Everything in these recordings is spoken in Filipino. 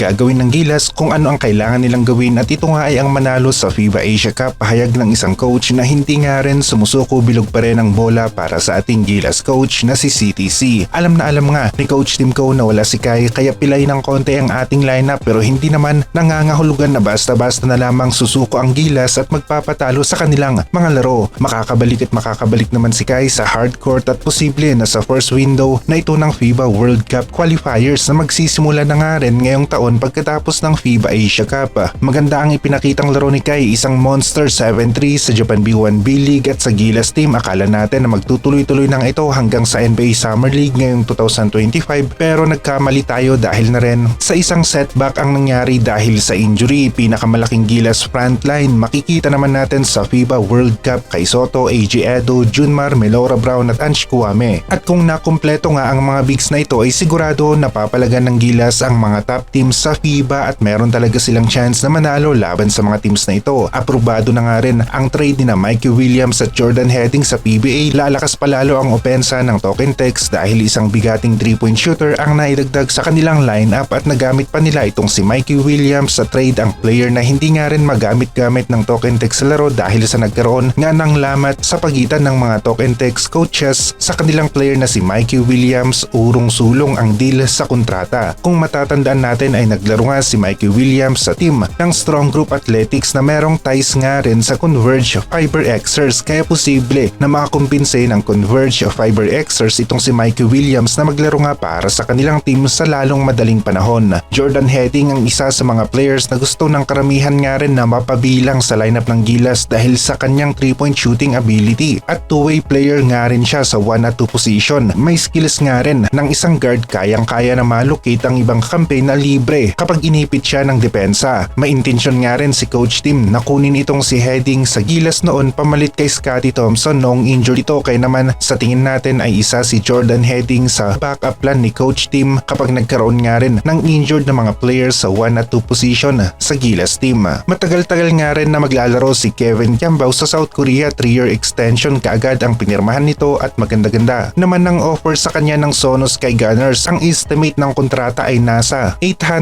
gagawin ng Gilas kung ano ang kailangan nilang gawin at ito nga ay ang manalo sa FIBA Asia Cup pahayag ng isang coach na hindi nga rin sumusuko bilog pa rin ang bola para sa ating Gilas coach na si CTC. Alam na alam nga ni Coach Timko na wala si Kai kaya pilay ng konti ang ating lineup pero hindi naman nangangahulugan na basta-basta na lamang susuko ang Gilas at magpapatalo sa kanilang mga laro. Makakabalik at makakabalik naman si Kai sa hardcourt at posible na sa first window na ito ng FIBA World Cup qualifiers na magsisimula na nga rin ngayong taon pagkatapos ng FIBA Asia Cup. Maganda ang ipinakitang laro ni Kai, isang monster 7-3 sa Japan B1 B-League at sa Gilas team. Akala natin na magtutuloy-tuloy lang ito hanggang sa NBA Summer League ngayong 2025 pero nagkamali tayo dahil na rin sa isang setback ang nangyari dahil sa injury. Pinakamalaking Gilas frontline makikita naman natin sa FIBA World Cup kay Soto, AJ Edo, Junmar, Melora Brown at Ansh Kuwame. At kung nakumpleto nga ang mga bigs na ito ay sigurado napapalagan ng Gilas ang mga top teams sa FIBA at meron talaga silang chance na manalo laban sa mga teams na ito. Aprobado na nga rin ang trade ni na Mikey Williams at Jordan Heading sa PBA. Lalakas palalo ang opensa ng Token Tex dahil isang bigating 3-point shooter ang naidagdag sa kanilang lineup at nagamit pa nila itong si Mikey Williams sa trade ang player na hindi nga rin magamit-gamit ng Token Tex sa laro dahil sa nagkaroon nga ng lamat sa pagitan ng mga Token Tex coaches sa kanilang player na si Mikey Williams urong-sulong ang deal sa kontrata. Kung matatandaan natin ay naglaro nga si Mikey Williams sa team ng Strong Group Athletics na merong ties nga rin sa Converge Fiber Xers kaya posible na makakumpinse ng Converge Fiber Xers itong si Mikey Williams na maglaro nga para sa kanilang team sa lalong madaling panahon. Jordan Heading ang isa sa mga players na gusto ng karamihan nga rin na mapabilang sa lineup ng Gilas dahil sa kanyang 3-point shooting ability at two-way player nga rin siya sa 1 at 2 position. May skills nga rin ng isang guard kayang-kaya na malocate ang ibang kampe na libre kapag inipit siya ng depensa. May intensyon nga rin si coach Tim na kunin itong si Heading sa Gilas noon pamalit kay Scotty Thompson noong injured ito kaya naman sa tingin natin ay isa si Jordan Heading sa backup plan ni coach Tim kapag nagkaroon nga rin ng injured na mga players sa 1 at 2 position sa Gilas team. Matagal-tagal nga rin na maglalaro si Kevin Kiambao sa South Korea 3-year extension kaagad ang pinirmahan nito at maganda-ganda naman ng offer sa kanya ng Sonos kay Gunners. Ang estimate ng kontrata ay nasa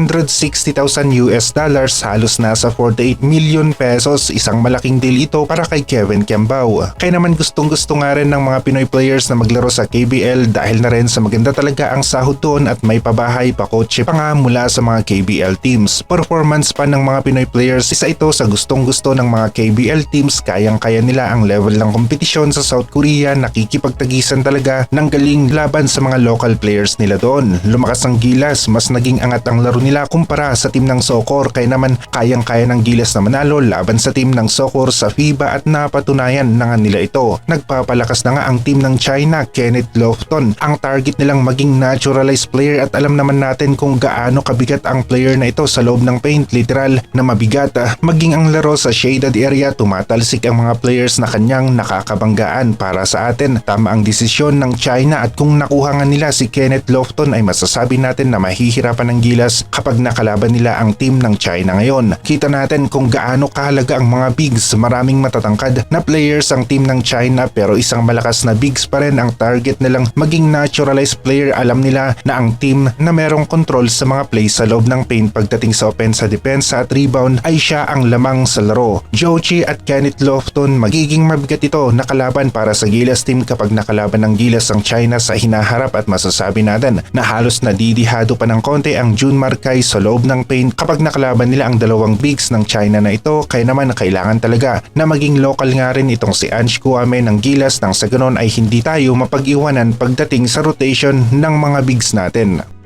860,000 US dollars halos nasa 48 million pesos isang malaking deal ito para kay Kevin Kiambao. Kaya naman gustong gusto nga rin ng mga Pinoy players na maglaro sa KBL dahil na rin sa maganda talaga ang sahod doon at may pabahay pa kotse pa nga mula sa mga KBL teams. Performance pa ng mga Pinoy players isa ito sa gustong gusto ng mga KBL teams kayang-kaya nila ang level ng kompetisyon sa South Korea nakikipagtagisan talaga ng galing laban sa mga local players nila doon. Lumakas ang Gilas, mas naging angat ang laro nila kumpara sa team ng Sokor kaya naman kayang-kaya ng Gilas na manalo laban sa team ng Sokor sa FIBA at napatunayan na nga nila ito. Nagpapalakas na nga ang team ng China, Kenneth Lofton. Ang target nilang maging naturalized player at alam naman natin kung gaano kabigat ang player na ito sa loob ng paint. Literal na mabigat. Maging ang laro sa shaded area, tumatalsik ang mga players na kanyang nakakabanggaan para sa atin. Tama ang desisyon ng China at kung nakuha nga nila si Kenneth Lofton ay masasabi natin na mahihirapan ng Gilas kapag nakalaban nila ang team ng China ngayon. Kita natin kung gaano kahalaga ang mga bigs. Maraming matatangkad na players ang team ng China pero isang malakas na bigs pa rin ang target nilang maging naturalized player. Alam nila na ang team na merong control sa mga plays sa loob ng paint pagdating sa offense, depensa at rebound ay siya ang lamang sa laro. Jochi at Kenneth Lofton magiging mabigat ito na kalaban para sa Gilas team kapag nakalaban ng Gilas ang China sa hinaharap at masasabi natin na halos nadidihado pa ng konti ang June Markay sa loob ng paint kapag nakalaban nila ang dalawang bigs ng China na ito kaya naman kailangan talaga na maging local nga rin itong si Ansh Kuame ng Gilas nang sa ganon ay hindi tayo mapag-iwanan pagdating sa rotation ng mga bigs natin.